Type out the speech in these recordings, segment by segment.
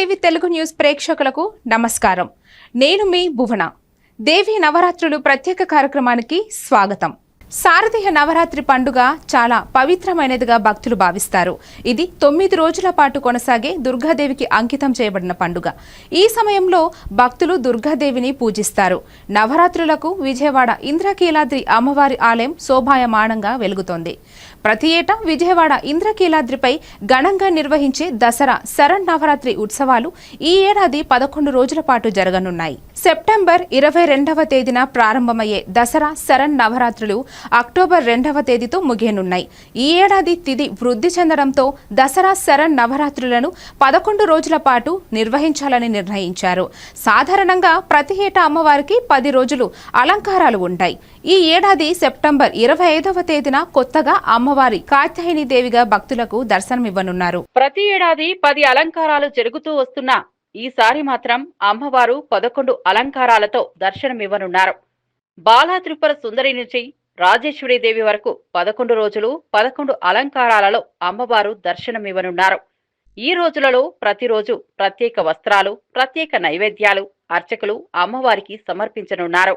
TV Telugu news ప్రేక్షకులకు నమస్కారం. నేను మీ భువన. దేవి నవరాత్రులు ప్రత్యేక కార్యక్రమానికి స్వాగతం. శారదీయ నవరాత్రి పండుగ చాలా పవిత్రమైనదిగా భక్తులు భావిస్తారు. ఇది తొమ్మిది రోజుల పాటు కొనసాగే దుర్గాదేవికి అంకితం చేయబడిన పండుగ. ఈ సమయంలో భక్తులు దుర్గాదేవిని పూజిస్తారు. నవరాత్రులకు విజయవాడ ఇంద్రకీలాద్రి అమ్మవారి ఆలయం శోభాయమానంగా వెలుగుతోంది. ప్రతి ఏటా విజయవాడ ఇంద్రకీలాద్రిపై ఘనంగా నిర్వహించే దసరా శరణ్ నవరాత్రి ఉత్సవాలు ఈ ఏడాది పదకొండు రోజుల పాటు జరగనున్నాయి. సెప్టెంబర్ ఇరవై రెండవ తేదీన ప్రారంభమయ్యే దసరా శరణ్ నవరాత్రులు అక్టోబర్ రెండవ తేదీతో ముగియనున్నాయి. ఈ ఏడాది తిది వృద్ధి చెందడంతో దసరా శరణ్ నవరాత్రులను పదకొండు రోజుల పాటు నిర్వహించాలని నిర్ణయించారు. సాధారణంగా ప్రతి ఏటా అమ్మవారికి పది రోజులు అలంకారాలు ఉంటాయి. ఈ ఏడాది సెప్టెంబర్ ఇరవై ఐదవ తేదీన కొత్తగా అమ్మవారి కాత్యాయని దేవిగా భక్తులకు దర్శనమివ్వనున్నారు. ప్రతి ఏడాది పది అలంకారాలు జరుగుతూ వస్తున్నా ఈసారి మాత్రం అమ్మవారు పదకొండు అలంకారాలతో దర్శనమివ్వనున్నారు. బాలా త్రిపుర సుందరి నుంచి రాజేశ్వరీదేవి వరకు పదకొండు రోజులు పదకొండు అలంకారాలలో అమ్మవారు దర్శనమివ్వనున్నారు. ఈ రోజులలో ప్రతిరోజు ప్రత్యేక వస్త్రాలు ప్రత్యేక నైవేద్యాలు అర్చకులు అమ్మవారికి సమర్పించనున్నారు.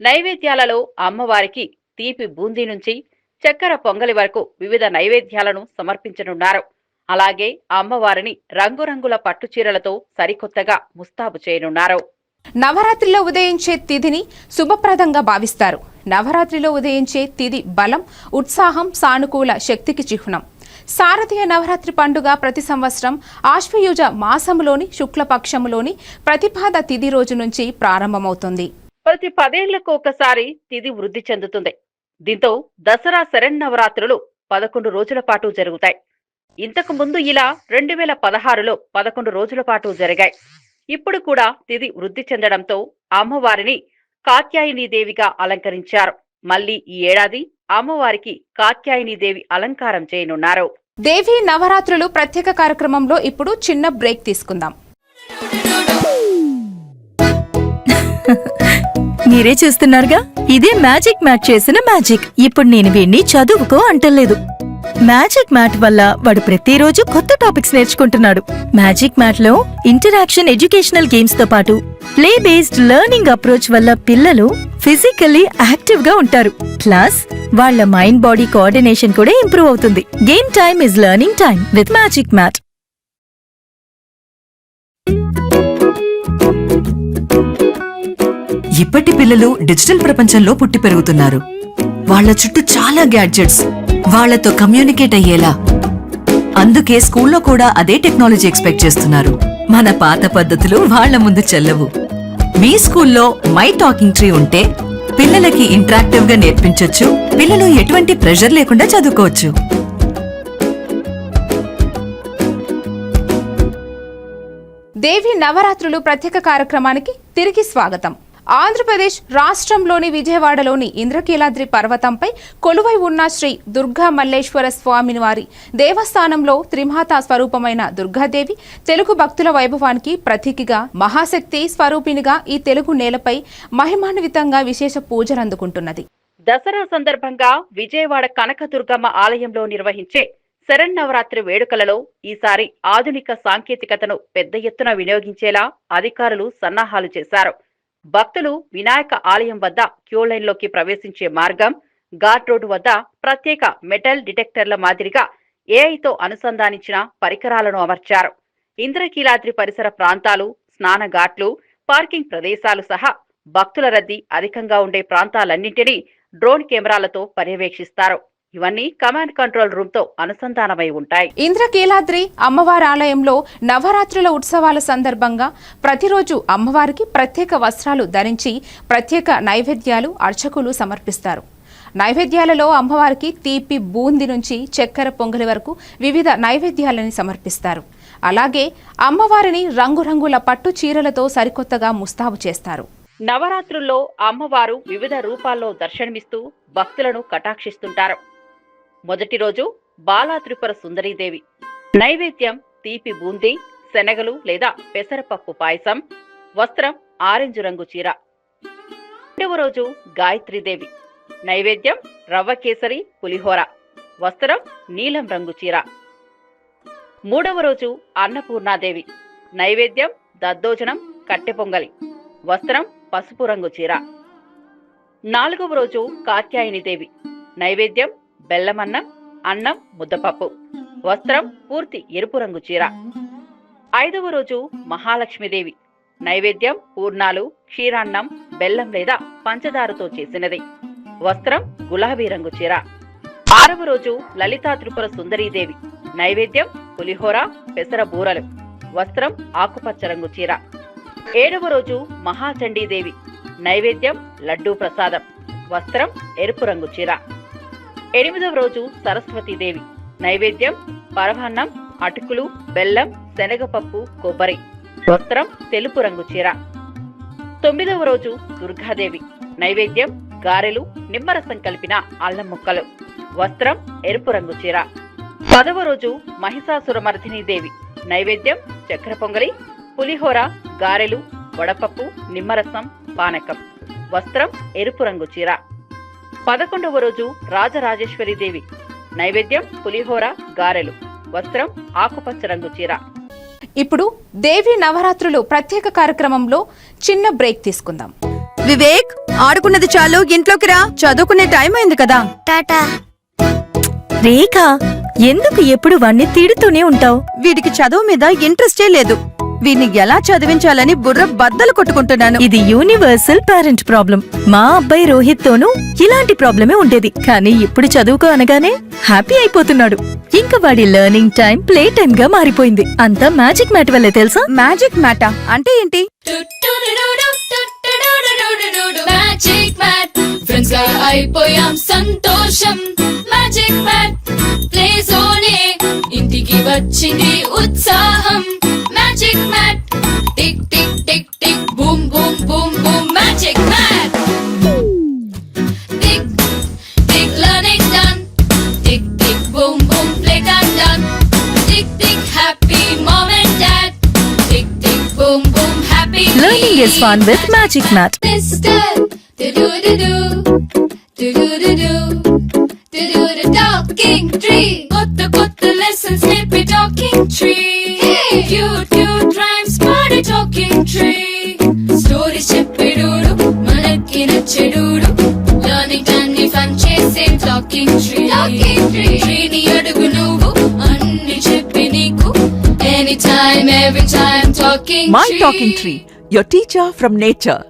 నైవేద్యాలలో అమ్మవారికి తీపి బూందీ నుంచి చక్కెర పొంగలి వరకు వివిధ నైవేద్యాలను సమర్పించనున్నారు. అలాగే అమ్మవారిని రంగురంగుల పట్టు చీరలతో సరికొత్తగా ముస్తాబు చేయనున్నారు. నవరాత్రిలో ఉదయించే తిథిని శుభప్రదంగా భావిస్తారు. నవరాత్రిలో ఉదయించే తిథి బలం ఉత్సాహం సానుకూల శక్తికి చిహ్నం. శారదీయ నవరాత్రి పండుగ ప్రతి సంవత్సరం ఆశ్వయుజ మాసములోని శుక్లపక్షములోని ప్రతిపాద తిథి రోజు నుంచి ప్రారంభమవుతుంది. ప్రతి పదేళ్ళకు ఒకసారి తిథి వృద్ధి చెందుతుంది. దీంతో దసరా శరన్నవరాత్రులు పదకొండు రోజుల పాటు జరుగుతాయి. ఇంతకు ముందు ఇలా రెండు వేల పదహారులో పదకొండు రోజుల పాటు జరిగాయి. ఇప్పుడు కూడా తిథి వృద్ధి చెందడంతో అమ్మవారిని కాత్యాయని దేవిగా అలంకరించారు. మళ్ళీ ఈ ఏడాది అమ్మవారికి కాత్యాయని దేవి అలంకారం చేయనున్నారు. దేవి నవరాత్రులు ప్రత్యేక కార్యక్రమంలో ఇప్పుడు చిన్న బ్రేక్ తీసుకుందాం. మీరే చూస్తున్నారుగా? ఇదే మ్యాజిక్ మ్యాట్ చేసిన మ్యాజిక్. ఇప్పుడు నేను వీణ్ణి చదువుకో అంటలేదు. మ్యాజిక్ మ్యాట్ వల్ల వాడు ప్రతిరోజు కొత్త టాపిక్స్ నేర్చుకుంటున్నాడు. మ్యాజిక్ మ్యాట్లో ఇంటరాక్షన్ ఎడ్యుకేషనల్ గేమ్స్తో పాటు ప్లే బేస్డ్ లెర్నింగ్ అప్రోచ్ వల్ల పిల్లలు ఫిజికల్లీ యాక్టివ్గా ఉంటారు. ప్లస్ వాళ్ళ మైండ్ బాడీ కోఆర్డినేషన్ కూడా ఇంప్రూవ్ అవుతుంది. Game time is learning time with magic mat. ఇప్పటి పిల్లలు డిజిటల్ ప్రపంచంలో పుట్టి పెరుగుతున్నారు. వాళ్ళ చుట్టూ చాలా గ్యాడ్జెట్స్. వాళ్ళతో కమ్యూనికేట్ అయ్యేలా. అందుకే స్కూల్లో కూడా అదే టెక్నాలజీ ఎక్స్పెక్ట్ చేస్తున్నారు. మన పాత పద్ధతులు వాళ్ళ ముందు చెల్లవు. మీ స్కూల్లో మై టాకింగ్ ట్రీ ఉంటే పిల్లలకి ఇంటరాక్టివ్గా నేర్పించొచ్చు పిల్లలు ఎటువంటి ప్రెషర్ లేకుండా చదువుకోవచ్చు. దేవి నవరాత్రులు ప్రత్యేక కార్యక్రమానికి తిరిగి స్వాగతం. ఆంధ్రప్రదేశ్ రాష్ట్రంలోని విజయవాడలోని ఇంద్రకీలాద్రి పర్వతంపై కొలువై ఉన్న శ్రీ దుర్గా మల్లేశ్వర స్వామిని వారి దేవస్థానంలో త్రిమాతా స్వరూపమైన దుర్గాదేవి తెలుగు భక్తుల వైభవానికి ప్రతీకిగా మహాశక్తి స్వరూపినిగా ఈ తెలుగు నేలపై మహిమాన్వితంగా విశేష పూజలు అందుకుంటున్నది. దసరా సందర్భంగా విజయవాడ కనకదుర్గమ్మ ఆలయంలో నిర్వహించే శరన్నవరాత్రి వేడుకలలో ఈసారి ఆధునిక సాంకేతికతను పెద్ద ఎత్తున వినియోగించేలా అధికారులు సన్నాహాలు చేశారు. భక్తులు వినాయక ఆలయం వద్ద క్యూ లైన్లోకి ప్రవేశించే మార్గం ఘాట్ రోడ్డు వద్ద ప్రత్యేక మెటల్ డిటెక్టర్ల మాదిరిగా ఏఐతో అనుసంధానించిన పరికరాలను అమర్చారు. ఇంద్రకీలాద్రి పరిసర ప్రాంతాలు స్నాన ఘాట్లు పార్కింగ్ ప్రదేశాలు సహా భక్తుల రద్దీ అధికంగా ఉండే ప్రాంతాలన్నింటినీ డ్రోన్ కెమెరాలతో పర్యవేక్షిస్తారు. ఇవన్నీ కమాండ్ కంట్రోల్ రూమ్తో అనుసంధానమై ఉంటాయి. ఇంద్రకీలాద్రి అమ్మవారి ఆలయంలో నవరాత్రుల ఉత్సవాల సందర్భంగా ప్రతిరోజు అమ్మవారికి ప్రత్యేక వస్త్రాలు ధరించి ప్రత్యేక నైవేద్యాలు అర్చకులు సమర్పిస్తారు. నైవేద్యాలలో అమ్మవారికి తీపి బూంది నుంచి చక్కెర పొంగలి వరకు వివిధ నైవేద్యాలని సమర్పిస్తారు. అలాగే అమ్మవారిని రంగురంగుల పట్టు చీరలతో సరికొత్తగా ముస్తాబు చేస్తారు. నవరాత్రుల్లో అమ్మవారు వివిధ రూపాల్లో దర్శనమిస్తూ భక్తులను కటాక్షిస్తుంటారు. మొదటి రోజు బాలా త్రిపుర సుందరీదేవి. నైవేద్యం తీపి బూందీ శనగలు లేదా పెసరపప్పు పాయసం వస్త్రం ఆరెంజ్ రంగు చీర. రెండవ రోజు గాయత్రీదేవి. నైవేద్యం రవ్వ కేసరి పులిహోర. వస్త్రం నీలం రంగు చీర. మూడవ రోజు అన్నపూర్ణాదేవి. నైవేద్యం దద్దోజనం కట్టె పొంగలి. వస్త్రం పసుపు రంగు చీర. నాలుగవ రోజు కాత్యాయనిదేవి. నైవేద్యం బెల్లమన్నం అన్నం ముద్దపప్పు. వస్త్రం పూర్తి ఎరుపు రంగు చీర. ఐదవ రోజు మహాలక్ష్మీదేవి. నైవేద్యం పూర్ణాలు క్షీరాన్నం బెల్లం లేదా పంచదారతో చేసినది. వస్త్రం గులాబీ రంగు చీర. ఆరవ రోజు లలితా త్రిపుర సుందరీదేవి నైవేద్యం పులిహోర పెసర బూరలు. వస్త్రం ఆకుపచ్చ రంగు చీర. ఏడవ రోజు మహాచండీదేవి. నైవేద్యం లడ్డూ ప్రసాదం. వస్త్రం ఎరుపు రంగు చీర. ఎనిమిదవ రోజు సరస్వతీదేవి. నైవేద్యం పరమాన్నం అటుకులు బెల్లం శనగపప్పు కొబ్బరి. వస్త్రం తెలుపు రంగు చీర. తొమ్మిదవ రోజు దుర్గాదేవి. నైవేద్యం గారెలు నిమ్మరసం కలిపిన అల్లం ముక్కలు. వస్త్రం ఎరుపు రంగు చీర. పదవ రోజు మహిషాసురమర్ధిని దేవి. నైవేద్యం చక్ర పొంగలి పులిహోర గారెలు వడపప్పు నిమ్మరసం పానకం. వస్త్రం ఎరుపు రంగు చీర. పదకొండవ రోజు రాజరాజేశ్వరి దేవి. నైవేద్యం పులిహోర గారెలు. వస్త్రం ఆకుపచ్చ రంగు చీర. ఇప్పుడు దేవి నవరాత్రులు ప్రత్యేక కార్యక్రమంలో చిన్న బ్రేక్ తీసుకుందాం. వివేక్ ఆడుకున్నది చాలు ఇంట్లోకి రా. చదువుకునే టైం అయింది కదా. టాటా. రేఖ ఎందుకు ఎప్పుడు వాణ్ణి తిడుతూనే ఉంటావు? వీడికి చదువు మీద ఇంట్రెస్టే లేదు. వీడిని ఎలా చదివించాలని బుర్ర బద్దలు కొట్టుకుంటున్నాను. ఇది యూనివర్సల్ పేరెంట్ ప్రాబ్లం. మా అబ్బాయి రోహిత్ తోనూ ఇలాంటి ప్రాబ్లమే ఉండేది. కానీ ఇప్పుడు చదువుకో అనగానే హ్యాపీ అయిపోతున్నాడు. ఇంకా వాడి లెర్నింగ్ టైం ప్లే టైం గా మారిపోయింది. అంతా మ్యాజిక్ మ్యాట్ వల్లే తెలుసా? మ్యాజిక్ మ్యాటా? అంటే ఏంటి? Magic mat. ఫ్రెండ్స్గా అయిపోయాం సంతోషం. Magic mat. ప్లే జోనే వచ్చింది ఉత్సాహం magic mat tick tick tick tick boom boom boom boom magic mat tick tick learning done tick tick boom boom play time done tick tick happy mom and dad tick tick boom boom happy learning is fun with magic mat Mister, do do do do, do do do do, do do the talking Talking tree. Hey, cute cute rhymes, party talking tree. Story చెప్పిడుడు మనకి నచ్చెడుడు Learning అన్ని fun చేసే talking tree. Talking tree. Tree ని అడుగు నువ్వు అన్ని చెప్పి నీకు Anytime, every time, talking My tree. Talking Tree, your teacher from nature.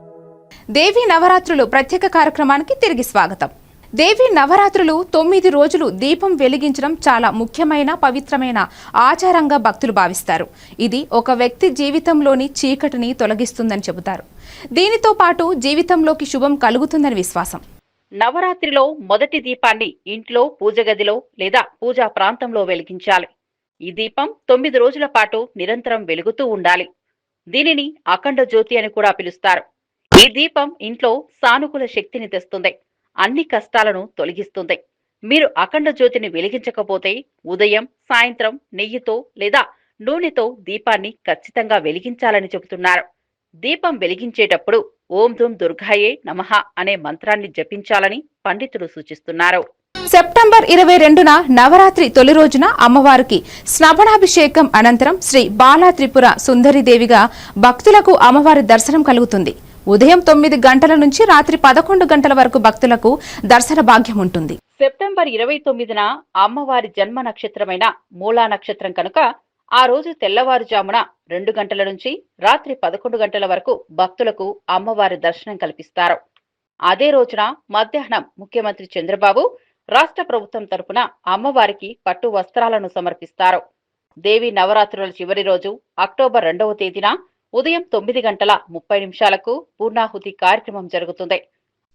దేవి నవరాత్రులు ప్రత్యేక కార్యక్రమానికి తిరిగి స్వాగతం దేవి నవరాత్రులు తొమ్మిది రోజులు దీపం వెలిగించడం చాలా ముఖ్యమైన పవిత్రమైన ఆచారంగా భక్తులు భావిస్తారు. ఇది ఒక వ్యక్తి జీవితంలోని చీకటిని తొలగిస్తుందని చెబుతారు. దీనితో పాటు జీవితంలోకి శుభం కలుగుతుందని విశ్వాసం. నవరాత్రిలో మొదటి దీపాన్ని ఇంట్లో పూజ గదిలో లేదా పూజా ప్రాంతంలో వెలిగించాలి. ఈ దీపం తొమ్మిది రోజుల పాటు నిరంతరం వెలుగుతూ ఉండాలి. దీనిని అఖండ జ్యోతి అని కూడా పిలుస్తారు. ఈ దీపం ఇంట్లో సానుకూల శక్తిని తెస్తుంది. అన్ని కష్టాలను తొలగిస్తుంది. మీరు అఖండ జ్యోతిని వెలిగించకపోతే ఉదయం సాయంత్రం నెయ్యితో లేదా నూనెతో దీపాన్ని ఖచ్చితంగా వెలిగించాలని చెబుతున్నారు. దీపం వెలిగించేటప్పుడు ఓం ధూం దుర్గాయే నమః అనే మంత్రాన్ని జపించాలని పండితులు సూచిస్తున్నారు. సెప్టెంబర్ ఇరవై రెండున నవరాత్రి తొలి రోజున అమ్మవారికి స్నపనాభిషేకం అనంతరం శ్రీ బాలా త్రిపుర సుందరిదేవిగా భక్తులకు అమ్మవారి దర్శనం కలుగుతుంది. ఉదయం తొమ్మిది గంటల నుంచి రాత్రి పదకొండు గంటల వరకు భక్తులకు దర్శన భాగ్యం ఉంటుంది. సెప్టెంబర్ ఇరవై తొమ్మిదిన అమ్మవారి జన్మ నక్షత్రమైన మూలా నక్షత్రం కనుక ఆ రోజు తెల్లవారుజామున రెండు గంటల నుంచి రాత్రి పదకొండు గంటల వరకు భక్తులకు అమ్మవారి దర్శనం కల్పిస్తారు. అదే రోజున మధ్యాహ్నం ముఖ్యమంత్రి చంద్రబాబు రాష్ట్ర ప్రభుత్వం తరపున అమ్మవారికి పట్టు వస్త్రాలను సమర్పిస్తారు. దేవి నవరాత్రుల చివరి రోజు అక్టోబర్ రెండవ తేదీన ఉదయం తొమ్మిది గంటల ముప్పై నిమిషాలకు పూర్ణాహుతి కార్యక్రమం జరుగుతుంది.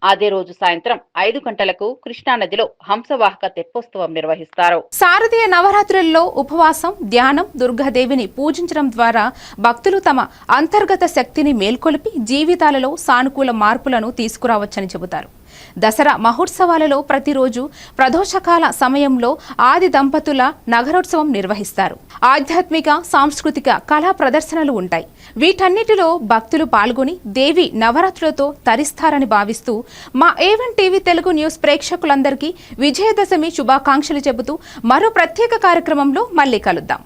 అదే రోజు సాయంత్రం ఐదు గంటలకు కృష్ణానదిలో హంసవాహక తెప్పోత్సవం నిర్వహిస్తారు. శారదీయ నవరాత్రుల్లో ఉపవాసం ధ్యానం దుర్గాదేవిని పూజించడం ద్వారా భక్తులు తమ అంతర్గత శక్తిని మేల్కొలిపి జీవితాలలో సానుకూల మార్పులను తీసుకురావచ్చని చెబుతారు. దసరా మహోత్సవాలలో ప్రతిరోజు ప్రదోషకాల సమయంలో ఆది దంపతుల నగరోత్సవం నిర్వహిస్తారు. ఆధ్యాత్మిక సాంస్కృతిక కళా ప్రదర్శనలు ఉంటాయి. వీటన్నిటిలో భక్తులు పాల్గొని దేవి నవరాత్రులతో తరిస్తారని భావిస్తూ మా ఏవన్ టీవీ తెలుగు న్యూస్ ప్రేక్షకులందరికీ విజయదశమి శుభాకాంక్షలు చెబుతూ మరో ప్రత్యేక కార్యక్రమంలో మళ్ళీ కలుద్దాం.